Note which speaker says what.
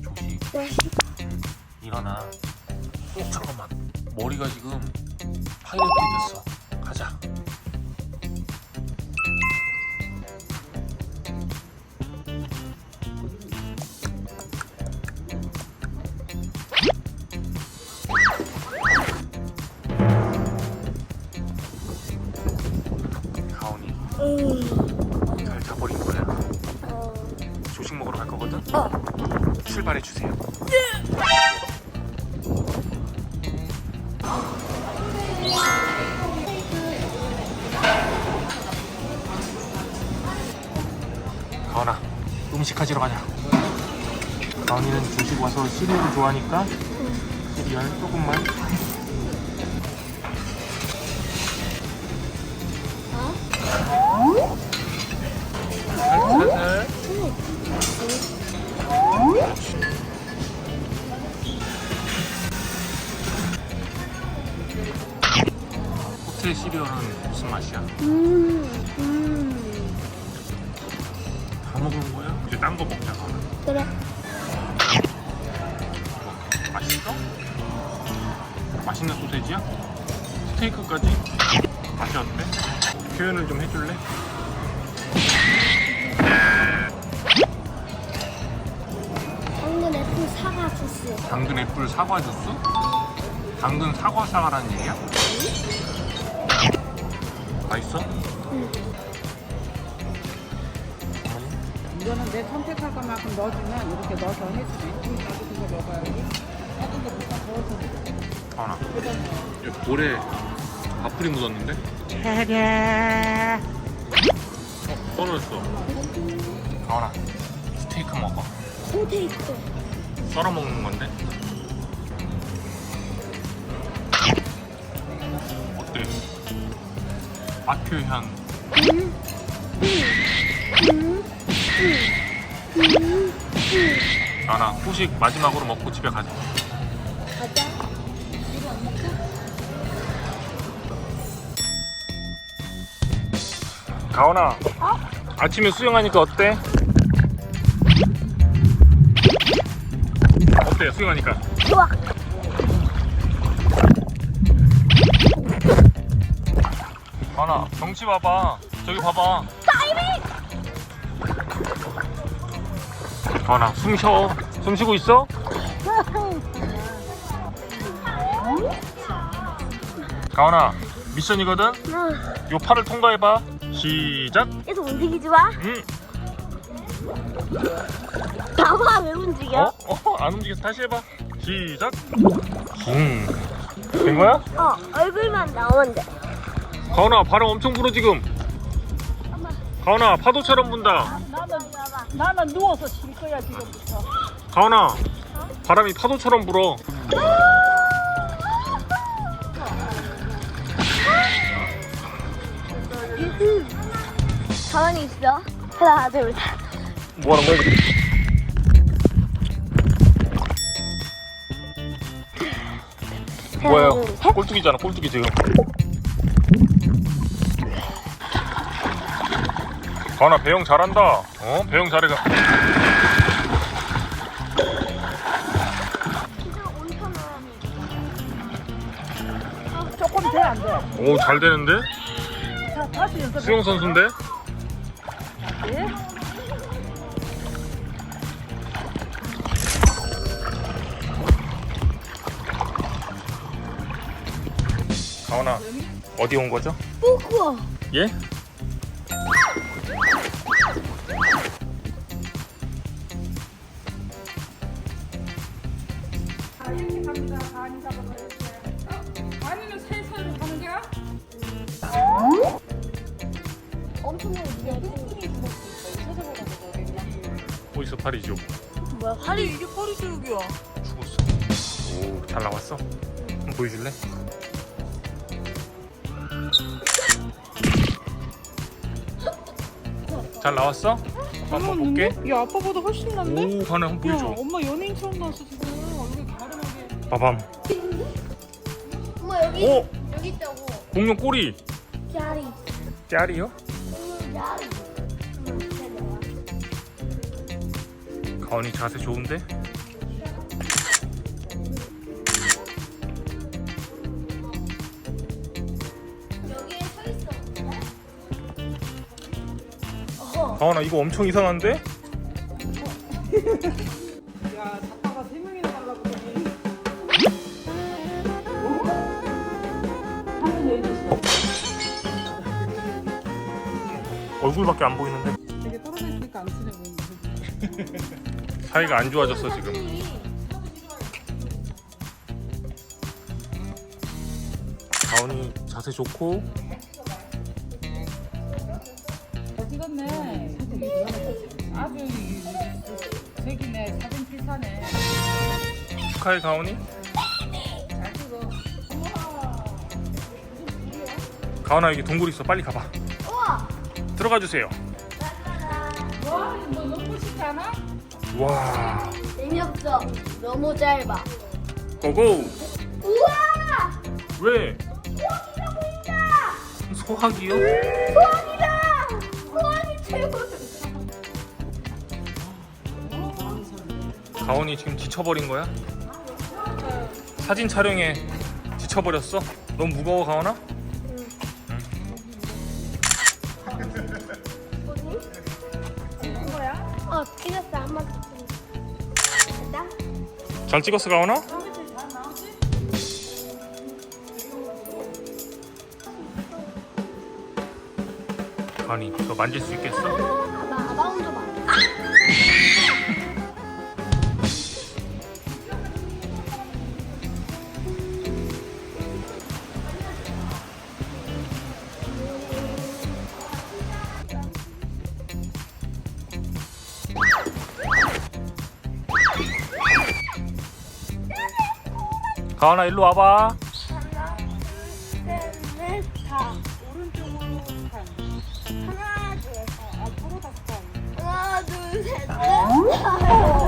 Speaker 1: 조식. 일어나. 어 잠깐만. 머리가 지금 파인애플이 됐어. 가자 갈 거거든?
Speaker 2: 어.
Speaker 1: 출발해 주세요. 가온아 음식 가지러 가자. 가온이는 조식 와서 시리얼을 좋아하니까 시리얼 조금만. 살살 호 텔 시리얼은 무슨 맛이야?
Speaker 2: 음. 음.
Speaker 1: 다 먹은 거야? 이제 딴 거 먹자 가온아
Speaker 2: 그래.
Speaker 1: 맛있어? 맛있는 소세지야? 스테이크까지? 맛이 어때? 표현을 좀 해줄래?
Speaker 2: 당근 애플 사과 주스.
Speaker 1: 당근 애플 사과 주스? 당근 사과 사과라는 얘기야? 맛있어?
Speaker 2: 응.
Speaker 3: 이거는 내 선택할 것만큼 넣어주면 이렇게 넣어서 해주네. 나도 그거 먹어야지. 조금 더 먹어.
Speaker 1: 가온아 여기 볼에 밥풀이 묻었는데? 어, 떨어졌어 가온아 스테이크 먹어
Speaker 2: 소테이크.
Speaker 1: 썰어 먹는 건데 어때?
Speaker 2: 음. 음.
Speaker 1: 나나 후식 마지막으로 먹고 집에 가자
Speaker 2: 가자. 이거 안 먹자?
Speaker 1: 가온아 아침에 수영하니까 어때? 어때 수영하니까?
Speaker 2: 좋아.
Speaker 1: 가온아 경치 봐봐 저기 봐봐 가온아 숨 쉬어 숨 쉬고 있어? 가온아 미션이거든?
Speaker 2: 아,
Speaker 1: 요 팔을 통과해봐 시작
Speaker 2: 계속 움직이지 마.
Speaker 1: 응.
Speaker 2: 봐봐 왜 움직여?
Speaker 1: 어? 어? 안 움직여서 다시 해봐 시작 붕. 된 거야?
Speaker 2: 어, 얼굴만 나오면 돼.
Speaker 1: 가온아 바람 엄청 불어 지금 가온아 파도처럼 분다
Speaker 3: 나는, 나는 누워서 쉴 거야, 지금부터.
Speaker 1: 가온아 바람이 파도처럼 불어
Speaker 2: 가만히 있어. 하나, 둘, 셋.
Speaker 1: 뭐하는 거야 뭐예요?
Speaker 2: 하나, 둘, 셋.
Speaker 1: 꼴뚜기잖아 꼴뚜기 지금 가온아 배영 잘한다 어? 배영 잘해 가
Speaker 3: 조금 돼, 안 돼?
Speaker 1: 오 잘 되는데?
Speaker 3: 자, 다시 연습해.
Speaker 1: 수영 선수인데?
Speaker 3: 예?
Speaker 1: 가온아 어디 온 거죠?
Speaker 2: 뿌꾸어.
Speaker 1: 예?
Speaker 3: 갑니다. 반이라고 그랬어요. 어? 가는 거야?
Speaker 1: 어디서 팔이죠?
Speaker 2: 뭐야, 팔이
Speaker 3: 이게 허리 교육이야.
Speaker 1: 죽었어 오 잘 나왔어? 한번 보여줄래? 잘 나왔어? 아빠 한번 볼게
Speaker 3: 야, 아빠보다 훨씬 낫네?
Speaker 1: 오 가네 한번
Speaker 3: 야,
Speaker 1: 보여줘
Speaker 3: 엄마 연예인처럼 나왔어, 지금. 얼굴 갸름하게.
Speaker 1: 봐밤
Speaker 2: 엄마 여기
Speaker 1: 오!
Speaker 2: 여기 있다고.
Speaker 1: 공룡 꼬리
Speaker 2: 짜리.
Speaker 1: 짜리요?
Speaker 2: 음, 짜리. 음.
Speaker 1: 가온이 자세 좋은데? 가온아 이거 엄청 이상한데?
Speaker 3: 야 잡다가 세 명이나 얘기 있어
Speaker 1: 얼굴밖에 안 보이는데
Speaker 3: 되게 떨어져 있으니까 안 친해 보이는데
Speaker 1: 사이가 안 좋아졌어 지금 가온이 자세 좋고
Speaker 3: 잘 찍었네 아주 이- 색이네 사진 필사네
Speaker 1: 축하해 가온이
Speaker 3: 잘 찍어
Speaker 1: 가온아 여기 동굴 있어 빨리 가봐
Speaker 2: 우와.
Speaker 1: 들어가 주세요
Speaker 3: 와 이거 뭐 너무 멋있지 않아?
Speaker 1: 와
Speaker 2: 재미없어. 너무 짧아.
Speaker 1: 고고
Speaker 2: 우와.
Speaker 1: 왜?
Speaker 2: 보인다.
Speaker 1: 소화기요?
Speaker 2: 최고.
Speaker 1: 가온이 지금 지쳐버린 거야? 사진 촬영에 지쳐버렸어? 너무 무거워 가온아?
Speaker 2: 어, 찍었어. 한번 찍었어.
Speaker 1: 잘 찍었어 가온아? 가온이 저 만질 수 있겠어?
Speaker 2: 아빠 혼자 봐.
Speaker 1: 가온아 일로 와봐
Speaker 3: 어?